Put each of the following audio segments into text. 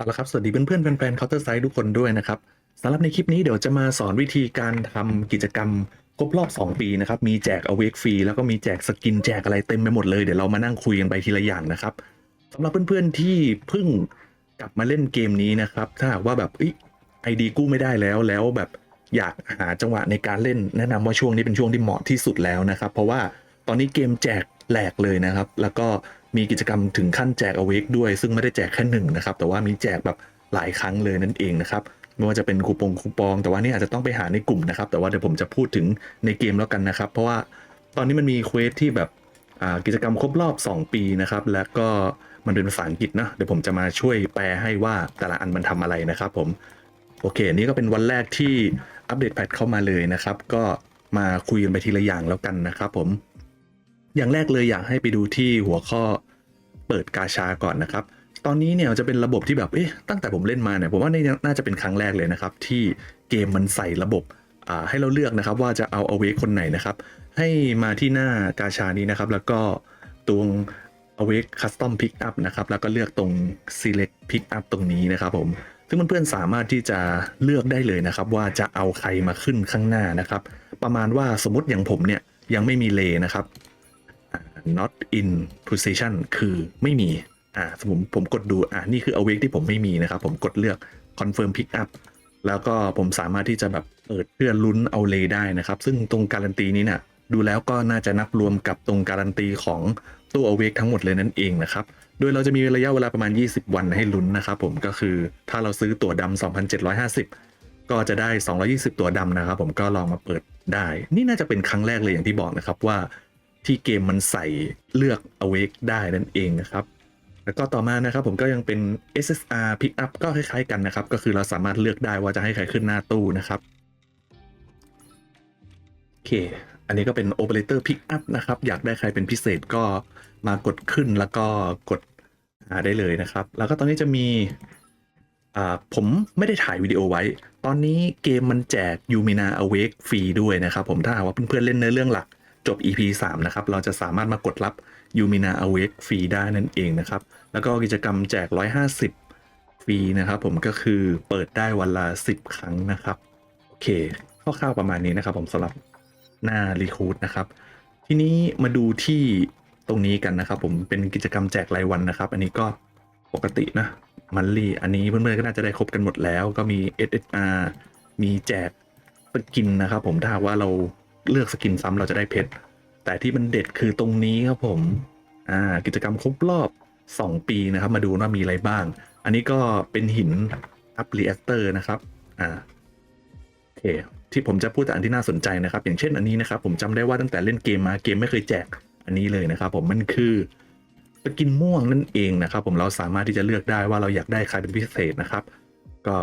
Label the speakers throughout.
Speaker 1: เอาละครับ สวัสดีเพื่อนๆแฟนๆ Counter Strike ทุกคนด้วยนะครับสำหรับในคลิปนี้เดี๋ยวจะมาสอนวิธีการทำกิจกรรมครบรอบ 2 ปีนะครับ มีแจก Awake ฟรีแล้วก็มีแจกสกินแจกอะไรเต็มไปหมดเลย เดี๋ยวเรามานั่งคุยกันไปทีละอย่างนะครับสำหรับเพื่อนๆที่เพิ่งกลับมาเล่นเกมนี้นะครับ ถ้าหากว่าแบบไอดีกู้ไม่ได้แล้วแล้วแบบอยากหาจังหวะในการเล่นแนะนำว่าช่วงนี้เป็นช่วงที่เหมาะที่สุดแล้วนะครับ เพราะว่าตอนนี้เกมแจกแหลกเลยนะครับ แล้วก็ มีกิจกรรมถึงขั้นแจก Awake ด้วย ซึ่งไม่ได้แจกแค่หนึ่งนะครับ แต่ว่ามีแจกแบบหลายครั้งเลยนั่นเองนะครับไม่ว่าจะเป็นคูปองคูปอง แต่ว่านี่อาจจะต้องไปหาในกลุ่มนะครับ แต่ว่าเดี๋ยวผมจะพูดถึงในเกมแล้วกันนะครับ เพราะว่าตอนนี้มันมีเควสที่แบบอ่ากิจกรรมครบรอบ 2 ปีนะครับ แล้วก็มันเป็นภาษาอังกฤษนะเดี๋ยวผมจะมาช่วยแปลให้ว่าแต่ละอันมันทำอะไรนะครับผมโอเคนี่ก็เป็นวันแรกที่อัปเดตแพทเข้ามาเลยนะครับ ก็มาคุยกันไปทีละอย่างแล้วกันนะครับผม อย่างแรกเลยอยากให้ไปดูที่หัวข้อเปิดกาชาก่อนนะครับ ตอนนี้เนี่ยจะเป็นระบบที่แบบเอ๊ะตั้งแต่ผมเล่นมาเนี่ยผมว่านี่น่าจะเป็นครั้งแรกเลยนะครับ ที่เกมมันใส่ระบบให้เราเลือกนะครับว่าจะเอาเอาเวคนไหนนะครับ ให้มาที่หน้ากาชานี้นะครับ แล้วก็ตรง Awake Custom Pickup นะครับ แล้วก็เลือกตรง Select Pickup ตรงนี้นะครับผม ซึ่งเพื่อนๆสามารถที่จะเลือกได้เลยนะครับ ว่าจะเอาใครมาขึ้นข้างหน้านะครับ ประมาณว่าสมมติอย่างผมเนี่ยยังไม่มีเลนะครับ not in position คือไม่มี อ่าสมมติผมกดดู อ่านี่คือ awake ที่ผมไม่มีนะครับ ผมกดเลือก confirm pick up แล้วก็ผมสามารถที่จะแบบเปิดเพื่อลุ้นเอาเลได้นะครับ ซึ่งตรงการันตีนี้เนี่ยดูแล้วก็น่าจะนับรวมกับตรงการันตีของตู้ awake ทั้งหมดเลยนั่นเองนะครับ โดยเราจะมีระยะเวลาประมาณ 20 วันให้ลุ้นนะครับผมก็คือถ้าเราซื้อตั๋วดำ2,750ก็จะได้ 220 ตัวดำนะครับ ผมก็ลองมาเปิดได้ นี่น่าจะเป็นครั้งแรกเลยอย่างที่บอกนะครับว่า ที่เกมมันใส่เลือก awake ได้นั่นเองนะครับ แล้วก็ต่อมานะครับผมก็ยังเป็น SSR pick up ก็คล้ายๆกันนะครับ ก็คือเราสามารถเลือกได้ว่าจะให้ใครขึ้นหน้าตู้นะครับโอเค อันนี้ก็เป็น operator pick up นะครับ อยากได้ใครเป็นพิเศษก็มากดขึ้นแล้วก็กดหาได้เลยนะครับ แล้วก็ตอนนี้จะมีอ่าผมไม่ได้ถ่ายวิดีโอไว้ ตอนนี้เกมมันแจก Yumina Awake ฟรีด้วยนะครับผมถ้าหากว่าเพื่อนๆเล่นเนื้อเรื่องหลัก จบ EP 3 นะครับ เราจะสามารถมากดรับ Yumina Awake ฟรีได้นั่นเองนะครับ แล้วก็กิจกรรมแจก 150 ฟรีนะครับ ผมก็คือเปิดได้วันละ 10 ครั้งนะครับ โอเคคร่าวๆประมาณนี้นะครับ ผมสำหรับหน้า Recruit นะครับ ทีนี้มาดูที่ตรงนี้กันนะครับ ผมเป็นกิจกรรมแจกรายวันนะครับ อันนี้ก็ปกตินะมันลีอันนี้เพื่อนๆก็น่าจะได้ครบกันหมดแล้ว ก็มี SSR มีแจกสกินนะครับ ผมถ้าว่าเรา เลือกสกินซ้ำเราจะได้เพชร แต่ที่มันเด็ดคือตรงนี้ครับผม อ่า กิจกรรมครบรอบ 2 ปีนะครับ มาดูว่ามีอะไรบ้าง อันนี้ก็เป็นหินอัพรีแอคเตอร์นะครับ อ่า โอเค ที่ผมจะพูดแต่อันที่น่าสนใจนะครับ อย่างเช่นอันนี้นะครับ ผมจำได้ว่าตั้งแต่เล่นเกมมาเกมไม่เคยแจกอันนี้เลยนะครับ ผมมันคือสกินม่วงนั่นเองนะครับ ผมเราสามารถที่จะเลือกได้ว่าเราอยากได้ใครเป็นพิเศษนะครับ ก็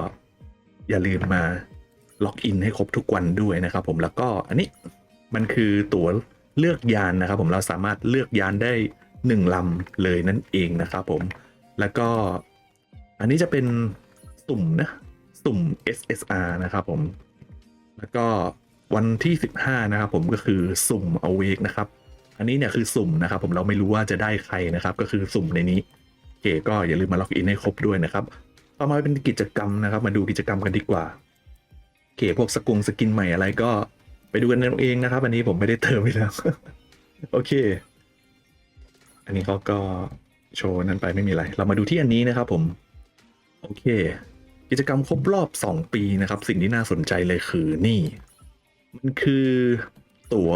Speaker 1: อย่าลืมมาล็อกอินให้ครบทุกวันด้วยนะครับ ผมแล้วก็อันนี้ มันคือตั๋วเลือกยานนะครับ ผมเราสามารถเลือกยานได้หนึ่งลำเลยนั่นเองนะครับผมแล้วก็อันนี้จะเป็นสุ่มนะสุ่ม SSR นะครับผม แล้วก็วันที่ 15 นะครับผมก็คือสุ่ม awake นะครับ อันนี้เนี่ยคือสุ่มนะครับ ผมเราไม่รู้ว่าจะได้ใครนะครับ ก็คือสุ่มในนี้โอเคก็อย่าลืมมาล็อกอินให้ครบด้วยนะครับ ต่อมาเป็นกิจกรรมนะครับ มาดูกิจกรรมกันดีกว่าโอเคพวกสกุงสกินใหม่อะไรก็ ไปดูกันเองนะครับ อันนี้ผมไม่ได้เติมไปแล้ว โอเค อันนี้เขาก็โชว์นั้นไปไม่มีอะไร เรามาดูที่อันนี้นะครับผม โอเค กิจกรรมครบรอบ 2 ปีนะครับ สิ่งที่น่าสนใจเลยคือนี่ มันคือตั๋ว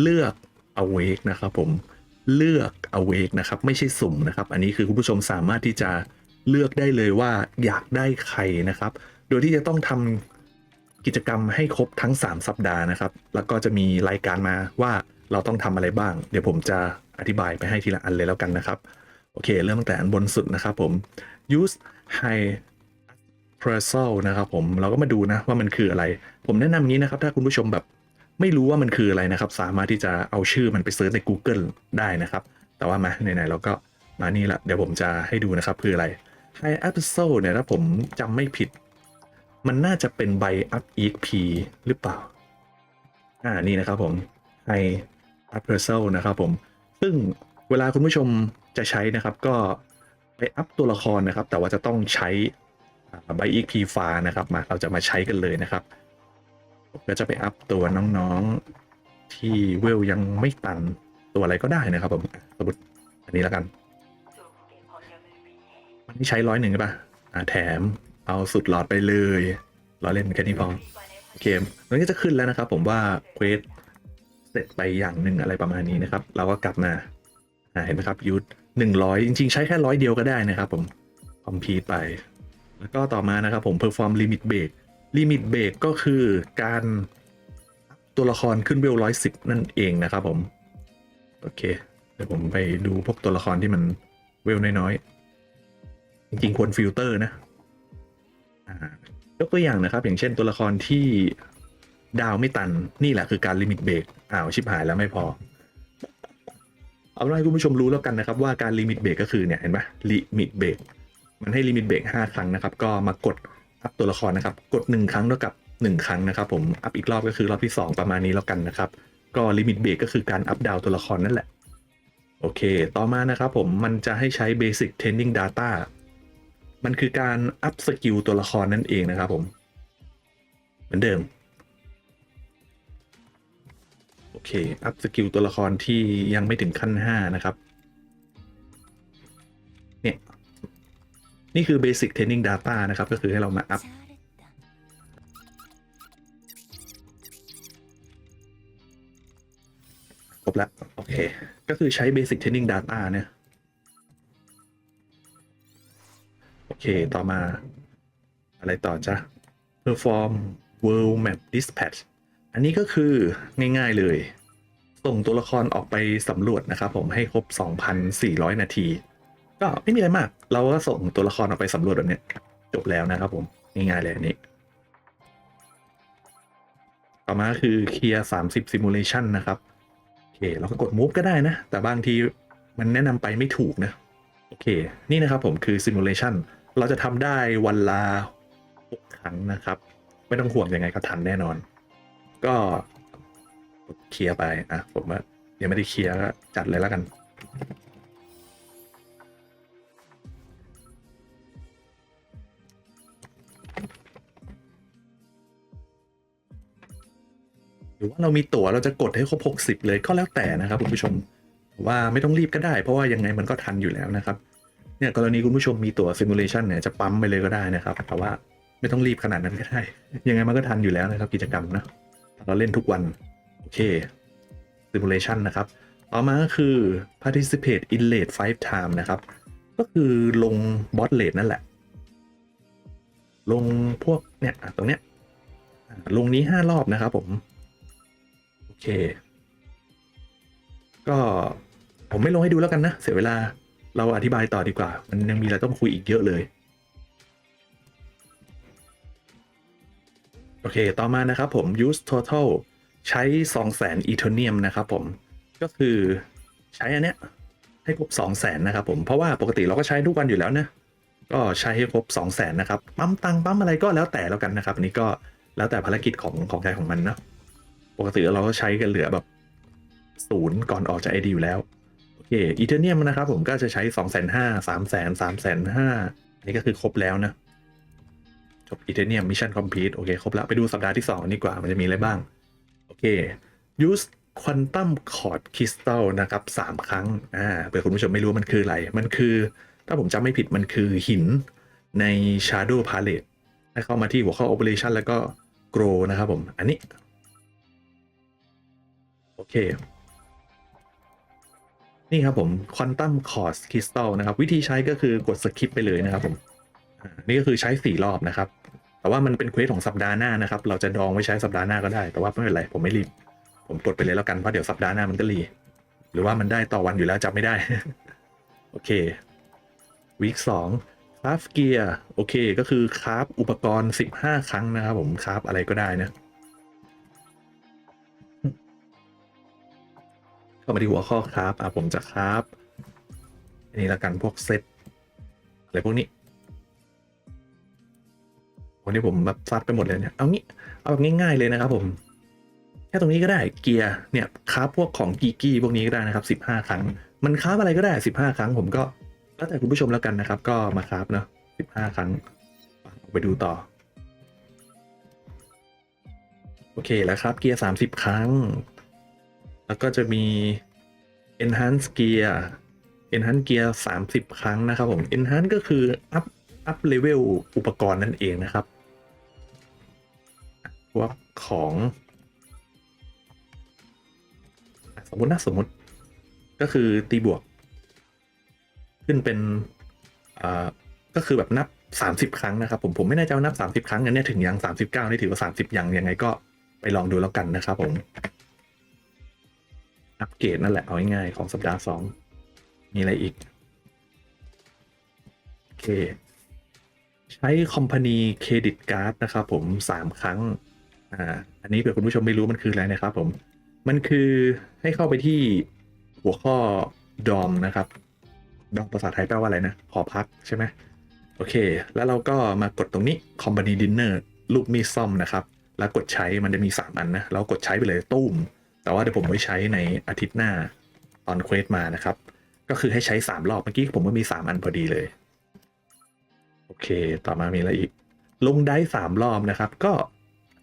Speaker 1: เลือก awake นะครับผมเลือก awake นะครับ ไม่ใช่สุ่มนะครับ อันนี้คือคุณผู้ชมสามารถที่จะเลือกได้เลยว่าอยากได้ใครนะครับ โดยที่จะต้องทำ กิจกรรมให้ครบทั้ง 3 สัปดาห์นะครับ แล้วก็จะมีรายการมาว่าเราต้องทำอะไรบ้าง เดี๋ยวผมจะอธิบายไปให้ทีละอันเลยแล้วกันนะครับ โอเค เริ่มตั้งแต่อันบนสุดนะครับผม use high p r e s e l นะครับผม เราก็มาดูนะว่ามันคืออะไร ผมแนะนำงี้นะครับ ถ้าคุณผู้ชมแบบไม่รู้ว่ามันคืออะไรนะครับ สามารถที่จะเอาชื่อมันไปเซิร์ชใน Google ได้นะครับ แต่ว่ามาไหนๆเราก็มานี่ละ เดี๋ยวผมจะให้ดูนะครับ คืออะไร High a p s o เนี่ยถ้าผมจำไม่ผิด มันน่าจะเป็นใบ up exp หรือเปล่า อ่านี่นะครับผม High a p s o นะครับผม ซึ่งเวลาคุณผู้ชมจะใช้นะครับก็ไปอัพตัวละครนะครับ แต่ว่าจะต้องใช้ไบอีกพีฟานะครับมาเราจะมาใช้กันเลยนะครับก็จะไปอัพตัวน้องๆที่เวลยังไม่ตันตัวอะไรก็ได้นะครับผมสมมติอันนี้แล้วกัน มันที่ใช้ร้อยหนึ่งใช่ปะอ่าแถม เอาสุดหลอดไปเลยรอเล่นแค่นี้พอโอเคตรงนี้จะขึ้นแล้วนะครับ ผมว่าเควสเสร็จไปอย่างหนึ่งอะไรประมาณนี้นะครับ เราก็กลับมาเห็นไหมครับยูทหนึ่งร้อยจริง ๆ ใช้แค่ร้อยเดียวก็ได้นะครับ ผมคอมพีทไป แล้วก็ต่อมานะครับผม perform limit break limit break ก็คือการตัวละครขึ้นเวลร้อยสิบนั่นเองนะครับ ผม โอเค เดี๋ยวผมไปดูพวกตัวละครที่มันเวลน้อยๆจริงๆควรฟิลเตอร์นะ ยกตัวอย่างนะครับ อย่างเช่นตัวละครที่ดาวไม่ตันนี่แหละคือการลิมิตเบรกอ้าวชิบหายแล้วไม่พอ เอาล่ะให้คุณผู้ชมรู้แล้วกันนะครับ ว่าการลิมิตเบรกก็คือเนี่ยเห็นไหมลิมิตเบรกมันให้ลิมิตเบรกห้าครั้งนะครับ ก็มากดอัพตัวละครนะครับ กดหนึ่งครั้งเท่ากับหนึ่งครั้งนะครับ ผมอัพอีกรอบก็คือรอบที่สองประมาณนี้แล้วกันนะครับ ก็ลิมิตเบรกก็คือการอัพดาวตัวละครนั่นแหละโอเค ต่อมานะครับผมมันจะให้ใช้ Basic Training Data มันคือการอัพสกิลตัวละครนั่นเองนะครับผม เหมือนเดิม โอเค อัพสกิลตัวละครที่ยังไม่ถึงขั้น 5 นะครับ เนี่ย นี่คือ Basic Training Data นะครับ ก็คือให้เรามาอัพครบแล้ว โอเค ก็คือใช้ Basic Training Data เนี่ย อเค ต่อมา อะไรต่อจ๊ะ Perform World Map Dispatch อันนี้ก็คือง่ายๆเลย ส่งตัวละครออกไปสำรวจนะครับผมให้ครบ 2,400 นาที ก็ไม่มีอะไรมาก เราก็ส่งตัวละครออกไปสำรวจแบบนี้จบแล้วนะครับผมง่ายๆเลยอันนี้ ต่อมาคือเคลียร์30 simulation นะครับโอเคเราก็กด move ก็ได้นะ แต่บางทีมันแนะนำไปไม่ถูกนะ โอเค นี่นะครับผมคือ simulation เราจะทำได้วันละ6ครั้งนะครับ ไม่ต้องห่วงยังไงก็ทันแน่นอน ก็เคลียร์ไปอะผมว่ายังไม่ได้เคลียร์ก็จัดเลยแล้วกันหรือว่าเรามีตั๋วเราจะกดให้ครบ 60 เลยก็แล้วแต่นะครับคุณผู้ชมว่าไม่ต้องรีบก็ได้ เพราะว่ายังไงมันก็ทันอยู่แล้วนะครับ เนี่ยกรณีคุณผู้ชมมีตั๋วซิมูเลชันเนี่ยจะปั๊มไปเลยก็ได้นะครับ แต่ว่าไม่ต้องรีบขนาดนั้นก็ได้ ยังไงมันก็ทันอยู่แล้วนะครับกิจกรรมนะเราเล่นทุกวัน โอเคซิมูเลชันนะครับต่อมาก็คือ participate in late five time นะครับ ก็คือลงบอสเลดนั่นแหละ ลงพวกเนี่ยตรงเนี้ยลงนี้ห้ารอบนะครับผม โอเค ก็ผมไม่ลงให้ดูแล้วกันนะ เสียเวลา เราอธิบายต่อดีกว่า มันยังมีอะไรต้องคุยอีกเยอะเลย โอเค ต่อมานะครับผม use total ใช้ 200,000 Ethereum นะครับผม ก็คือใช้อันเนี้ยให้ครบ 200,000นะครับผม เพราะว่าปกติเราก็ใช้ทุกวันอยู่แล้วนะ ก็ใช้ให้ครบ 200,000นะครับ ปั๊มตังค์ปั๊มอะไรก็แล้วแต่แล้วกันนะครับ อันนี้ก็แล้วแต่ภารกิจของของใครของมันนะ ปกติเราก็ใช้กันเหลือแบบศูนย์ก่อนออกจาก ID อยู่แล้ว อเคอีเทเนียมนะครับผมก็จะใช้2 5 0 0 0 0 3 0 0 0 0 3 5 0 0 0อันห้านี้ก็คือครบแล้วนะ จบอีเทเนียมมิชชั่นคอมพลีทโอเค ครบแล้ว ไปดูสัปดาห์ที่2ดีกว่ามันจะมีอะไรบ้าง โอเค use quantum cord crystal นะครับ3ครั้งอ่าเผื่อคุณผู้ชมไม่รู้ว่ามันคืออะไร มันคือ ถ้าผมจำไม่ผิดมันคือหินใน shadow palette ให้เข้ามาที่หัวข้อ operation แล้วก็ grow นะครับผม อันนี้ โอเค นี่ครับผม Quantum Quartz Crystal นะครับ วิธีใช้ก็คือกดสคิปไปเลยนะครับผมนี่ก็คือใช้สี่รอบนะครับ แต่ว่ามันเป็นเควสของสัปดาห์หน้านะครับ เราจะดองไว้ใช้สัปดาห์หน้าก็ได้ แต่ว่าไม่เป็นไรผมไม่รีบ ผมกดไปเลยแล้วกัน เพราะเดี๋ยวสัปดาห์หน้ามันก็รี หรือว่ามันได้ต่อวันอยู่แล้วจำไม่ได้ โอเควีคสองคราฟเกียร์โอเค ก็คือคราฟอุปกรณ์ 15 ครั้งนะครับผมคราฟอะไรก็ได้นะ เข้ามาที่หัวข้อคราฟอะผมจะคราฟอันนี้ละกันพวกเซตอะไรพวกนี้วันนี้ผมแบบซัดไปหมดเลยเนี่ย เอางี้ เอาแบบง่ายๆเลยนะครับผม แค่ตรงนี้ก็ได้ เกียร์ เนี่ยคราฟพวกของกีกี้พวกนี้ก็ได้นะครับ 15 ครั้ง มันคราฟอะไรก็ได้ 15 ครั้ง ผมก็แล้วแต่คุณผู้ชมแล้วกันนะครับ ก็มาครับเนาะสิบห้าครั้ง ไปดูต่อ โอเคแล้วครับ เกียร์สามสิบครั้ง แล้วก็จะมี enhance gear enhance gear สามสิบครั้งนะครับผม enhance ก็คือ up up level อุปกรณ์นั่นเองนะครับ พวกของ สมมตินะสมมติ ก็คือตีบวก ขึ้นเป็น อ่า ก็คือแบบนับ30ครั้งนะครับผมผมไม่แน่ใจว่านับ30ครั้งอันเนี้ยถึงยัง39นี่ถือว่า30ยังยังไงก็ไปลองดูแล้วกันนะครับผม อัปเกรดนั่นแหละ เอาง่ายๆของสัปดาห์2มีอะไรอีก โอเค ใช้คอมพานีเครดิตการ์ดนะครับผม3ครั้ง อ่า อันนี้เผื่อคุณผู้ชมไม่รู้มันคืออะไรนะครับผม มันคือให้เข้าไปที่หัวข้อดอมนะครับดอมภาษาไทยแปลว่าอะไรนะหอพักใช่ไหมโอเค แล้วเราก็มากดตรงนี้ Company Dinner รูปมีซ่อมนะครับ แล้วกดใช้มันจะมี 3 อันนะเรากดใช้ไปเลยตุ้ม แต่ว่าเดี๋ยวผมไว้ใช้ในอาทิตย์หน้าตอนเควสมานะครับ ก็คือให้ใช้ 3 รอบ เมื่อกี้ผมก็มี 3 อันพอดีเลย โอเค ต่อมามีอะไรอีก ลงได้สามรอบนะครับ ก็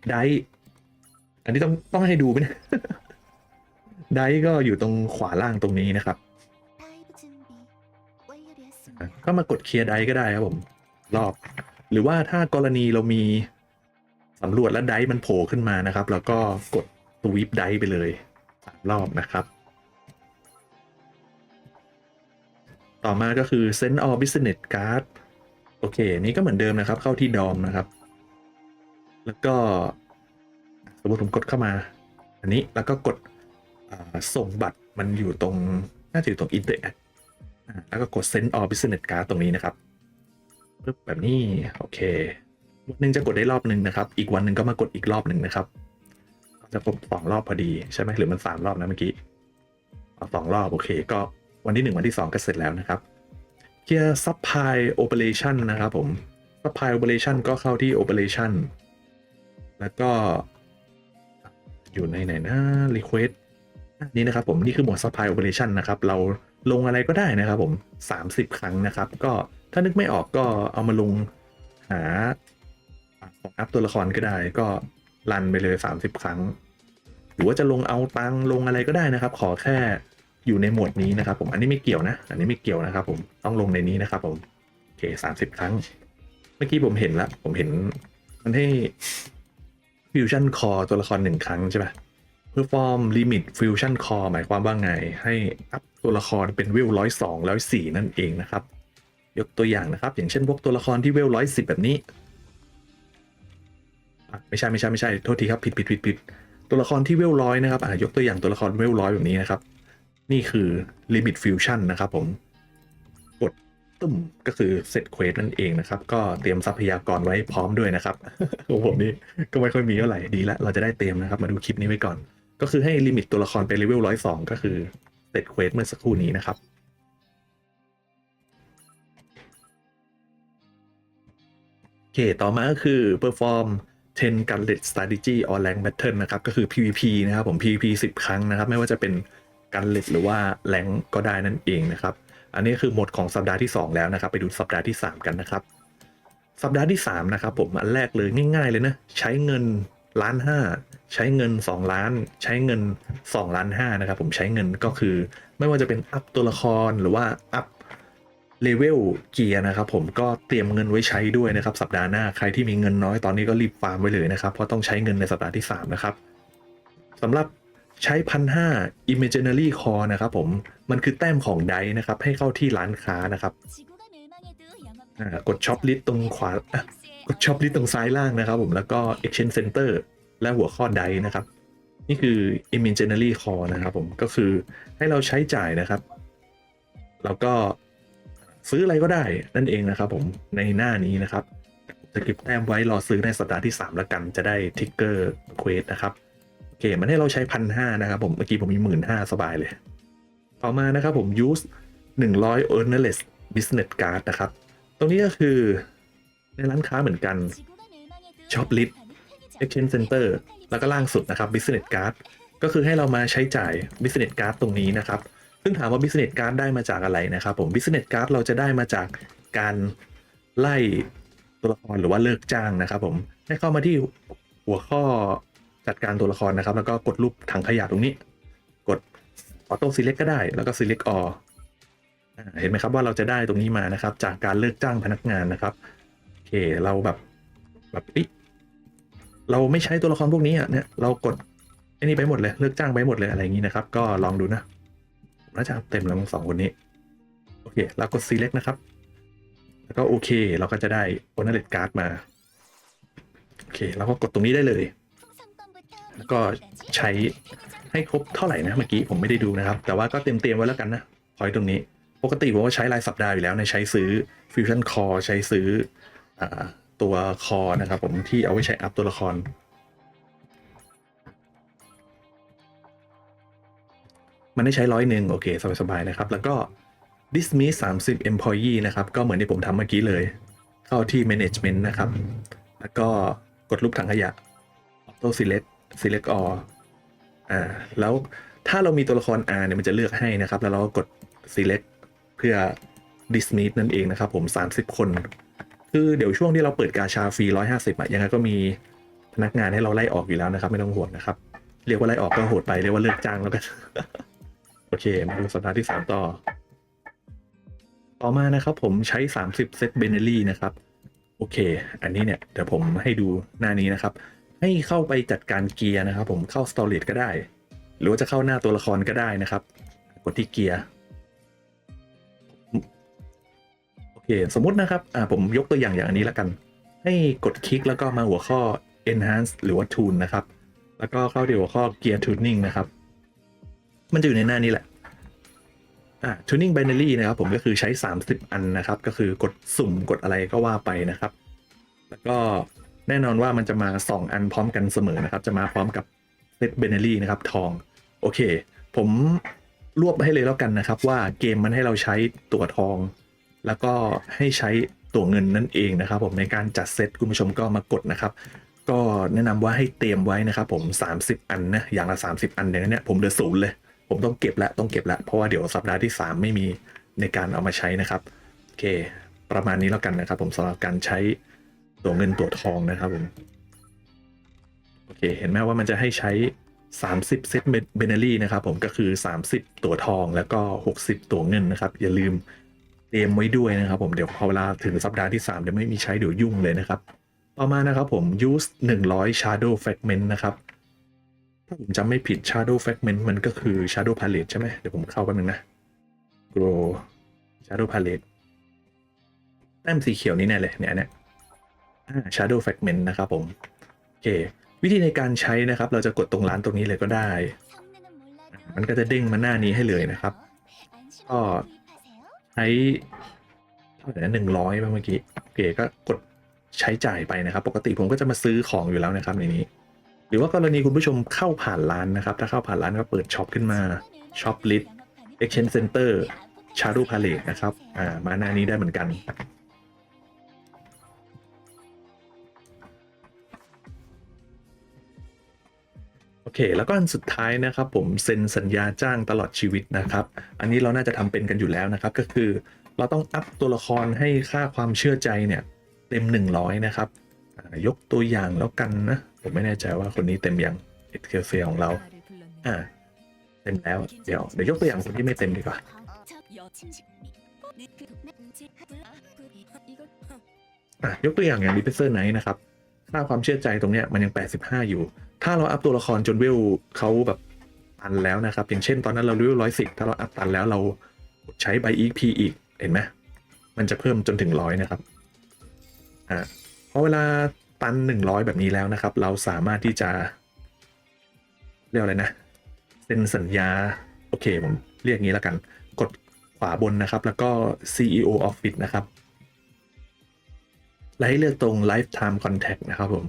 Speaker 1: ได้ อันนี้ต้องต้องให้ดูไหมได้ก็อยู่ตรงขวาล่างตรงนี้นะครับ ก็มากดเคลียร์ได้ก็ได้ครับผม รอบ หรือว่าถ้ากรณีเรามีสำรวจแล้วได้มันโผล่ขึ้นมานะครับ แล้วก็กด สวิปได้ไปเลยสามรอบนะครับ ต่อมาก็คือ Send all business card โอเค นี่ก็เหมือนเดิมนะครับ เข้าที่ดอมนะครับ แล้วก็สมมติผมกดเข้ามา อันนี้แล้วก็กดส่งบัตรมันอยู่ตรง น่าจะอยู่ตรง Interact อ่าแล้วก็กด send all business card ตรงนี้นะครับปึ๊บแบบนี้ โอเค วันหนึ่งจะกดได้รอบหนึ่งนะครับ อีกวันหนึ่งก็มากดอีกรอบหนึ่งนะครับ จะครบสองรอบพอดีใช่ไหมหรือมันสามรอบนะเมื่อกี้สองรอบโอเค ก็วันที่หนึ่งวันที่สองก็เสร็จแล้วนะครับเกียร์ supply operation นนะครับผม supply operation ก็เข้าที่ operation แล้วก็อยู่ในไหนนะ request นี่นะครับผมนี่คือหมวด supply operation นะครับ เราลงอะไรก็ได้นะครับผม 30 ครั้งนะครับ ก็ถ้านึกไม่ออกก็เอามาลงหาของอัพตัวละครก็ได้ ก็ รันไปเลย 30 ครั้ง หรือว่าจะลงเอาตังลงอะไรก็ได้นะครับ ขอแค่อยู่ในหมวดนี้นะครับ ผมอันนี้ไม่เกี่ยวนะ อันนี้ไม่เกี่ยวนะครับ ผมต้องลงในนี้นะครับผมโอเค30ครั้ง เมื่อกี้ผมเห็นละผมเห็นมันให้ fusion core ตัวละครหนึ่งครั้งใช่ปะ perform limit fusion core หมายความว่าไง ให้อัพตัวละครเป็นเวลร้อยสองร้อยสี่นั่นเองนะครับ ยกตัวอย่างนะครับ อย่างเช่นพวกตัวละครที่เวลร้อยสิบแบบนี้ ไม่ใช่ไม่ใช่ไม่ใช่โทษทีครับผิดผิดผิดผิดตัวละครที่เวลร้อยนะครับอะยกตัวอย่างตัวละครเวลร้อยแบบนี้นะครับ นี่คือ limit fusion นนะครับผมกดตึ้มก็คือเสร็จเควสนั่นเองนะครับ ก็เตรียมทรัพยากรไว้พร้อมด้วยนะครับของผมนี่ก็ไม่ค่อยมีเท่าไหร่ดีละเราจะได้เตรียมนะครับมาดูคลิปนี้ไว้ก่อน ก็คือให้ลิมิตตัวละครไปเลเวลร้อยสองก็คือเสร็จเควสเมื่อสักครู่นี้นะครับโอเคต่อมาก็คือ perform 10 gunlet strategy or rank battle นะครับก็คือ PVP นะครับผม PVP 10 ครั้งนะครับ ไม่ว่าจะเป็น gunlet หรือว่า rank ก็ได้นั่นเองนะครับ อันนี้คือหมดของสัปดาห์ที่ 2 แล้วนะครับ ไปดูสัปดาห์ที่ 3 กันนะครับ สัปดาห์ที่ 3 นะครับผมอันแรกเลยง่าย ๆ เลยนะ ใช้เงินล้านห้าใช้เงิน 2 ล้าน ใช้เงิน2ล้านห้านะครับผมใช้เงินก็คือ ไม่ว่าจะเป็นอัพตัวละครหรือว่าอัพ เลเวลเกียร์นะครับผมก็เตรียมเงินไว้ใช้ด้วยนะครับสัปดาห์หน้าใครที่มีเงินน้อยตอนนี้ก็รีบฟาร์มไว้เลยนะครับเพราะต้องใช้เงินในสัปดาห์ที่ 3 นะครับสำหรับใช้พันห้า imaginary core นะครับผมมันคือแต้มของไดนะครับ ให้เข้าที่ร้านค้านะครับกดช็อปลิสตรงขวากดช็อปลิสตรงซ้ายล่างนะครับผมแล้วก็ exchange center และหัวข้อใดนะครับ นี่คือ imaginary core นะครับผมก็คือให้เราใช้จ่ายนะครับ แล้วก็ ซื้ออะไรก็ได้นั่นเองนะครับผมในหน้านี้นะครับจะเก็บแต้มไว้รอซื้อในสัปดาห์ที่3แล้วกันจะได้ทิกเกอร์เควสนะครับโอเคมันให้เราใช้พันห้านะครับผมเมื่อกี้ผมมีหมื่นห้าสบายเลย ต่อมานะครับผม use 100 earnerless business card นะครับ ตรงนี้ก็คือในร้านค้าเหมือนกัน
Speaker 2: ช็อปลิส
Speaker 1: Exchange Center แล้วก็ล่างสุดนะครับ Business Card ก็คือให้เรามาใช้จ่าย Business Card ตรงนี้นะครับ ซึ่งถามว่า business card ได้มาจากอะไรนะครับผม business card เราจะได้มาจากการไล่ตัวละครหรือว่าเลิกจ้างนะครับผมให้เข้ามาที่หัวข้อจัดการตัวละครนะครับ แล้วก็กดรูปถังขยะตรงนี้ กด auto select ก็ได้แล้วก็ select all อ่าเห็นไหมครับว่าเราจะได้ตรงนี้มานะครับ จากการเลิกจ้างพนักงานนะครับโอเคเราแบบแบบเราไม่ใช้ตัวละครพวกนี้อะเนี่ยเรากดไอ้นี่ไปหมดเลยเลิกจ้างไปหมดเลยอะไรอย่างนี้นะครับ ก็ลองดูนะ น่าจะเต็มแล้วทั้งสองคนนี้ โอเค แล้วกด select นะครับ แล้วก็โอเค เราก็จะได้ honor card มา โอเค แล้วก็กดตรงนี้ได้เลย แล้วก็ใช้ให้ครบเท่าไหร่นะเมื่อกี้ผมไม่ได้ดูนะครับ แต่ว่าก็เตรียมเตรียมๆไว้แล้วกันนะพอยตรงนี้ ปกติผมก็ใช้รายสัปดาห์อยู่แล้วในใช้ซื้อ Fusion Core ใช้ซื้ออตัวคอนะครับผมที่เอาไว้ใช้อัพตัวละคร มันได้ใช้ร้อยหนึ่งโอเคสบายๆนะครับ แล้วก็ dismiss 30 employee นะครับ ก็เหมือนที่ผมทำเมื่อกี้เลย เข้าที่ management นะครับ แล้วก็กดรูปถังขยะ auto select select all อ่าแล้วถ้าเรามีตัวละคร R เนี่ยมันจะเลือกให้นะครับ แล้วเราก็กด select เพื่อ dismiss นั่นเองนะครับผม 30 คน คือเดี๋ยวช่วงที่เราเปิดกาชาฟรี 150อะยังไงก็มีพนักงานให้เราไล่ออกอยู่แล้วนะครับ ไม่ต้องห่วงนะครับ เรียกว่าไล่ออกก็โหดไปเรียกว่าเลิกจ้างแล้วกัน โอเค มาดูสัปดาห์ที่3ต่อ ต่อมานะครับผมใช้30เซตเบเนลี่นะครับ โอเค อันนี้เนี่ยเดี๋ยวผมให้ดูหน้านี้นะครับ ให้เข้าไปจัดการเกียร์นะครับ ผมเข้าสตอรี่ก็ได้ หรือว่าจะเข้าหน้าตัวละครก็ได้นะครับ กดที่เกียร์โอเค สมมตินะครับอ่าผมยกตัวอย่างอย่างอันนี้และกัน ให้กดคลิกแล้วก็มาหัวข้อ enhance หรือว่า tune นะครับ แล้วก็เข้าที่หัวข้อ gear tuning นะครับ มันจะอยู่ในหน้านี้แหละอ่า tuning binary นะครับผมก็คือใช้ 30 อันนะครับ ก็คือกดสุ่มกดอะไรก็ว่าไปนะครับ แล้วก็แน่นอนว่ามันจะมา 2 อันพร้อมกันเสมอนะครับ จะมาพร้อมกับเซต binary นะครับทอง โอเค ผมรวบให้เลยแล้วกันนะครับ ว่าเกมมันให้เราใช้ตัวทอง แล้วก็ให้ใช้ตัวเงินนั่นเองนะครับ ผมในการจัดเซตคุณผู้ชมก็มากดนะครับ ก็แนะนำว่าให้เตรียมไว้นะครับ ผม 30 อันนะอย่างละ 30 อันอย่างนี้เนี่ยผมเหลือศูนย์เลย ผมต้องเก็บแล้วต้องเก็บแล้วเพราะว่าเดี๋ยวสัปดาห์ที่ 3 ไม่มีในการเอามาใช้นะครับโอเค ประมาณนี้แล้วกันนะครับ ผมสำหรับการใช้ตัวเงินตัวทองนะครับผมโอเค เห็นไหมว่ามันจะให้ใช้ 30 เซตเบเนลี่นะครับผมก็คือ 30 ตัวทองแล้วก็ 60 ตัวเงินนะครับ อย่าลืมเตรียมไว้ด้วยนะครับผมเดี๋ยวพอเวลาถึงสัปดาห์ที่ 3 เดี๋ยวไม่มีใช้เดี๋ยวยุ่งเลยนะครับ ต่อมานะครับผม use 100 shadow fragment นะครับ ถ้าผมจำไม่ผิด shadow fragment มันก็คือ shadow palette ใช่ไหมเดี๋ยวผมเข้าแป๊บนึงนะ grow shadow palette แต้มสีเขียวนี่แน่เลยเนี่ยเนี่ย shadow fragment นะครับผม โอเค วิธีในการใช้นะครับ เราจะกดตรงร้านตรงนี้เลยก็ได้ มันก็จะเด้งมาหน้านี้ให้เลยนะครับ ก็ใช้เท่าไหร่นะหนึ่งร้อยเมื่อกี้ โอเคก็กดใช้จ่ายไปนะครับ ปกติผมก็จะมาซื้อของอยู่แล้วนะครับในนี้ หรือว่ากรณีคุณผู้ชมเข้าผ่านร้านนะครับ ถ้าเข้าผ่านร้านก็เปิดช็อปขึ้นมา Shop List Exchange Center Shadow Palette นะครับอ่ามาหน้านี้ได้เหมือนกัน โอเค แล้วก็อันสุดท้ายนะครับ ผมเซ็นสัญญาจ้างตลอดชีวิตนะครับ อันนี้เราน่าจะทำเป็นกันอยู่แล้วนะครับ ก็คือเราต้องอัพตัวละครให้ค่าความเชื่อใจเนี่ยเต็ม 100 นะครับ ยกตัวอย่างแล้วกันนะ ผมไม่แน่ใจว่าคนนี้เต็มยัง Excel ของเรา อ่า เต็มแล้ว เดี๋ยวเดี๋ยวยกตัวอย่างคนที่ไม่เต็มดีกว่า อะยกตัวอย่างอย่างดีเพเซอร์ไนท์นะครับ ค่าความเชื่อใจตรงเนี้ยมันยัง 85 อยู่ ถ้าเราอัพตัวละครจนเวลเขาแบบตันแล้วนะครับ อย่างเช่นตอนนั้นเราเวลร้อยสิบถ้าเราอัพตันแล้วเราใช้ใบ EP อีก เห็นไหมมันจะเพิ่มจนถึงร้อยนะครับ อ่าพอเวลา ตัน100แบบนี้แล้วนะครับ เราสามารถที่จะ เรียกอะไรนะเซ็นสัญญา โอเค ผมเรียกงี้แล้วกัน กดขวาบนนะครับ แล้วก็ CEO Office นะครับและให้เลือกตรง lifetime contact นะครับผม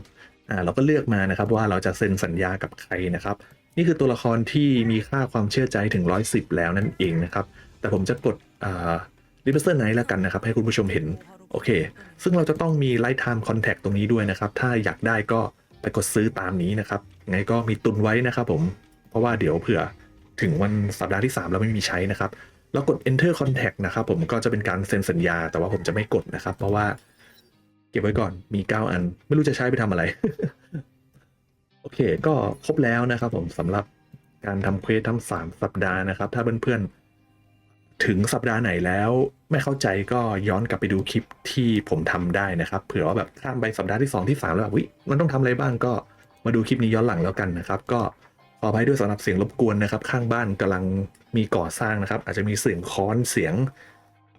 Speaker 1: อ่าเราก็เลือกมานะครับว่าเราจะเซ็นสัญญากับใครนะครับ นี่คือตัวละครที่มีค่าความเชื่อใจถึง 110 แล้วนั่นเองนะครับ แต่ผมจะกดอ่า r e p r e s e n t Night แล้วกันนะครับ ให้คุณผู้ชมเห็น โอเค ซึ่งเราจะต้องมี lifetime contact ตรงนี้ด้วยนะครับ ถ้าอยากได้ก็ไปกดซื้อตามนี้นะครับ ไงก็มีตุนไว้นะครับผม เพราะว่าเดี๋ยวเผื่อถึงวันสัปดาห์ที่3แล้วไม่มีใช้นะครับแล้วกด enter contact นะครับผมก็จะเป็นการเซ็นสัญญา แต่ว่าผมจะไม่กดนะครับ เพราะว่า เก็บไว้ก่อนมี 9 อัน ไม่รู้จะใช้ไปทำอะไร โอเค ก็ครบแล้วนะครับผมสำหรับการทำเควสทั้ง3สัปดาห์นะครับ ถ้าเพื่อนๆ ถึงสัปดาห์ไหนแล้วไม่เข้าใจก็ย้อนกลับไปดูคลิปที่ผมทำได้นะครับเผื่อว่าแบบข้ามไปสัปดาห์ที่2ที่3แล้วแบบวิมันต้องทำอะไรบ้างก็มาดูคลิปนี้ย้อนหลังแล้วกันนะครับ ก็ขออภัยด้วยสำหรับเสียงรบกวนนะครับ ข้างบ้านกำลังมีก่อสร้างนะครับ อาจจะมีเสียงค้อนเสียง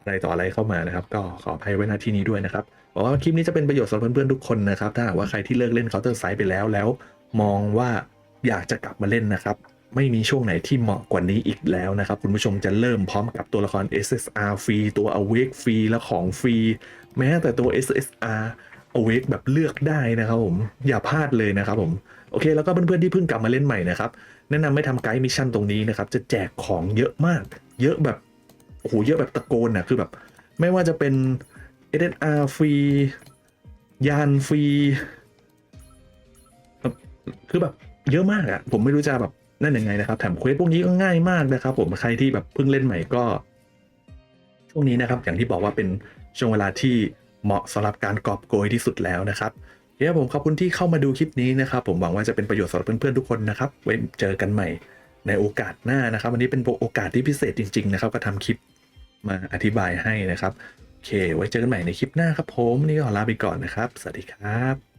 Speaker 1: อะไรต่ออะไรเข้ามานะครับ ก็ขออภัยไว้ณที่นี้ด้วยนะครับหวังว่าคลิปนี้จะเป็นประโยชน์สำหรับเพื่อนๆทุกคนนะครับ ถ้าหากว่าใครที่เลิกเล่น Counter Strike ไปแล้วแล้ว มองว่าอยากจะกลับมาเล่นนะครับ ไม่มีช่วงไหนที่เหมาะกว่านี้อีกแล้วนะครับ คุณผู้ชมจะเริ่มพร้อมกับตัวละคร SSR ฟรีตัว Awake ฟรีและของฟรี แม้แต่ตัว SSR Awake แบบเลือกได้นะครับผม อย่าพลาดเลยนะครับผม โอเค แล้วก็เพื่อนๆที่เพิ่งกลับมาเล่นใหม่นะครับ แนะนำให้ทำไกด์มิชชั่นตรงนี้นะครับ จะแจกของเยอะมาก เยอะแบบโอ้โหเยอะแบบตะโกนนะคือแบบ ไม่ว่าจะเป็น SSR ฟรียานฟรีคือแบบเยอะมากอะผมไม่รู้จะแบบ นั่นยังไงนะครับแถมเควสพวกนี้ก็ง่ายมากนะครับ ผมใครที่แบบเพิ่งเล่นใหม่ก็ ช่วงนี้นะครับ อย่างที่บอกว่าเป็นช่วงเวลาที่เหมาะสำหรับการกอบโกยที่สุดแล้วนะครับเดี๋ยวผมขอบคุณที่เข้ามาดูคลิปนี้นะครับ ผมหวังว่าจะเป็นประโยชน์สำหรับเพื่อนๆทุกคนนะครับ ไว้เจอกันใหม่ในโอกาสหน้านะครับ วันนี้เป็นโอกาสที่พิเศษจริง ๆ นะครับ ก็ทำคลิปมาอธิบายให้นะครับโอเค ไว้เจอกันใหม่ในคลิปหน้าครับผมนนี้ก็ขอลาไปก่อนนะครับ สวัสดีครับ